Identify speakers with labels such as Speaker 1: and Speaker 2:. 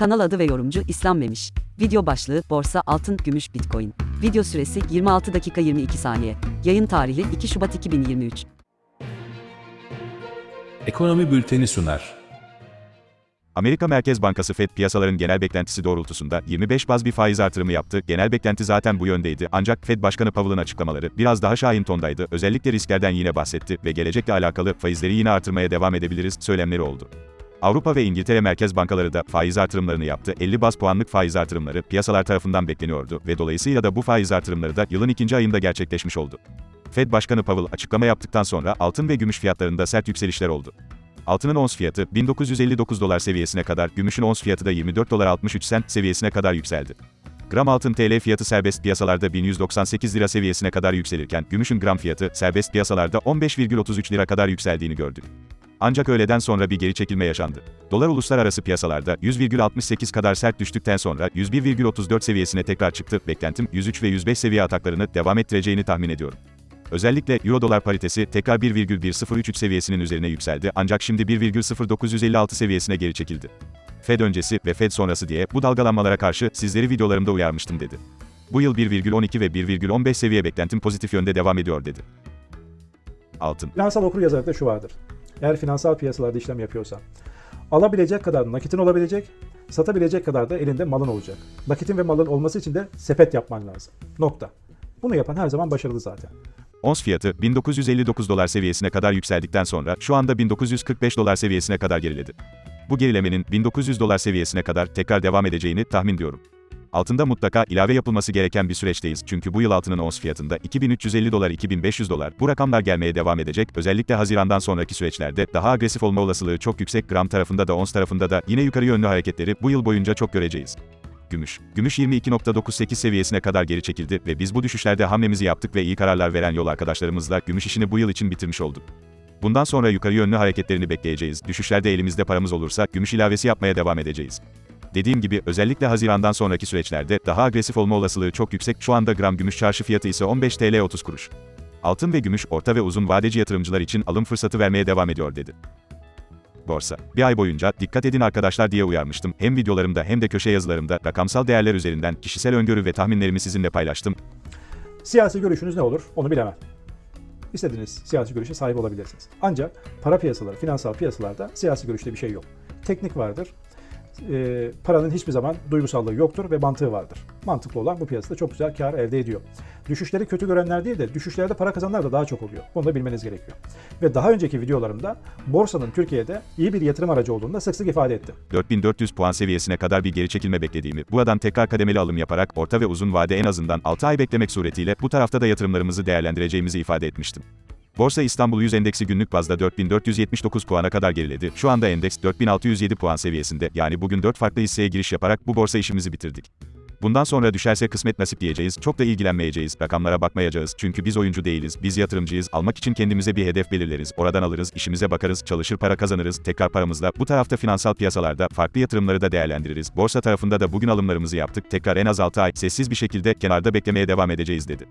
Speaker 1: Kanal adı ve yorumcu İslam Memiş. Video başlığı borsa, altın, gümüş, bitcoin. Video süresi 26 dakika 22 saniye. Yayın tarihi 2 Şubat 2023.
Speaker 2: Ekonomi Bülteni sunar.
Speaker 3: Amerika Merkez Bankası Fed piyasaların genel beklentisi doğrultusunda 25 baz bir faiz artırımı yaptı. Genel beklenti zaten bu yöndeydi ancak Fed Başkanı Powell'ın açıklamaları biraz daha şahin tondaydı. Özellikle risklerden yine bahsetti ve gelecekle alakalı faizleri yine artırmaya devam edebiliriz söylemleri oldu. Avrupa ve İngiltere merkez bankaları da faiz artırımlarını yaptı. 50 baz puanlık faiz artırımları piyasalar tarafından bekleniyordu ve dolayısıyla da bu faiz artırımları da yılın ikinci ayında gerçekleşmiş oldu. Fed Başkanı Powell açıklama yaptıktan sonra altın ve gümüş fiyatlarında sert yükselişler oldu. Altının ons fiyatı 1959 dolar seviyesine kadar, gümüşün ons fiyatı da 24 dolar 63 sent seviyesine kadar yükseldi. Gram altın TL fiyatı serbest piyasalarda 1198 lira seviyesine kadar yükselirken, gümüşün gram fiyatı serbest piyasalarda 15,33 lira kadar yükseldiğini gördük. Ancak öğleden sonra bir geri çekilme yaşandı. Dolar uluslararası piyasalarda 100,68 kadar sert düştükten sonra 101,34 seviyesine tekrar çıktı. Beklentim 103 ve 105 seviye ataklarını devam ettireceğini tahmin ediyorum. Özellikle Euro dolar paritesi tekrar 1,1033 seviyesinin üzerine yükseldi ancak şimdi 1,0956 seviyesine geri çekildi. Fed öncesi ve Fed sonrası diye bu dalgalanmalara karşı sizleri videolarımda uyarmıştım dedi. Bu yıl 1,12 ve 1,15 seviye beklentim pozitif yönde devam ediyor dedi. Altın.
Speaker 4: Finansal okur yazarlıkta şu vardır. Eğer finansal piyasalarda işlem yapıyorsan, alabilecek kadar nakitin olabilecek, satabilecek kadar da elinde malın olacak. Nakitin ve malın olması için de sepet yapman lazım. Nokta. Bunu yapan her zaman başarılı zaten.
Speaker 3: Ons fiyatı 1959 dolar seviyesine kadar yükseldikten sonra şu anda 1945 dolar seviyesine kadar geriledi. Bu gerilemenin 1900 dolar seviyesine kadar tekrar devam edeceğini tahmin ediyorum. Altında mutlaka ilave yapılması gereken bir süreçteyiz çünkü bu yıl altının ons fiyatında 2350 dolar 2500 dolar bu rakamlar gelmeye devam edecek özellikle Haziran'dan sonraki süreçlerde daha agresif olma olasılığı çok yüksek gram tarafında da ons tarafında da yine yukarı yönlü hareketleri bu yıl boyunca çok göreceğiz. Gümüş. Gümüş 22.98 seviyesine kadar geri çekildi ve biz bu düşüşlerde hamlemizi yaptık ve iyi kararlar veren yol arkadaşlarımızla gümüş işini bu yıl için bitirmiş olduk. Bundan sonra yukarı yönlü hareketlerini bekleyeceğiz. Düşüşlerde elimizde paramız olursa gümüş ilavesi yapmaya devam edeceğiz. Dediğim gibi özellikle Haziran'dan sonraki süreçlerde daha agresif olma olasılığı çok yüksek. Şu anda gram gümüş çarşı fiyatı ise 15 TL 30 kuruş. Altın ve gümüş orta ve uzun vadeci yatırımcılar için alım fırsatı vermeye devam ediyor dedi. Borsa. Bir ay boyunca dikkat edin arkadaşlar diye uyarmıştım. Hem videolarımda hem de köşe yazılarımda rakamsal değerler üzerinden kişisel öngörü ve tahminlerimi sizinle paylaştım.
Speaker 4: Siyasi görüşünüz ne olur onu bilemem. İstediğiniz siyasi görüşe sahip olabilirsiniz. Ancak para piyasaları, finansal piyasalarda siyasi görüşte bir şey yok. Teknik vardır. Ee, paranın hiçbir zaman duygusallığı yoktur ve mantığı vardır. Mantıklı olan bu piyasada çok güzel kar elde ediyor. Düşüşleri kötü görenler değil de düşüşlerde para kazananlar da daha çok oluyor. Bunu da bilmeniz gerekiyor. Ve daha önceki videolarımda borsanın Türkiye'de iyi bir yatırım aracı olduğunu da sık sık ifade ettim.
Speaker 3: 4400 puan seviyesine kadar bir geri çekilme beklediğimi, buradan tekrar kademeli alım yaparak orta ve uzun vade en azından 6 ay beklemek suretiyle bu tarafta da yatırımlarımızı değerlendireceğimizi ifade etmiştim. Borsa İstanbul 100 endeksi günlük bazda 4479 puana kadar geriledi. Şu anda endeks 4607 puan seviyesinde. Yani bugün 4 farklı hisseye giriş yaparak bu borsa işimizi bitirdik. Bundan sonra düşerse kısmet nasip diyeceğiz. Çok da ilgilenmeyeceğiz. Rakamlara bakmayacağız. Çünkü biz oyuncu değiliz. Biz yatırımcıyız. Almak için kendimize bir hedef belirleriz. Oradan alırız, işimize bakarız, çalışır para kazanırız. Tekrar paramızla bu tarafta finansal piyasalarda farklı yatırımları da değerlendiririz. Borsa tarafında da bugün alımlarımızı yaptık. Tekrar en az 6 ay sessiz bir şekilde kenarda beklemeye devam edeceğiz dedi.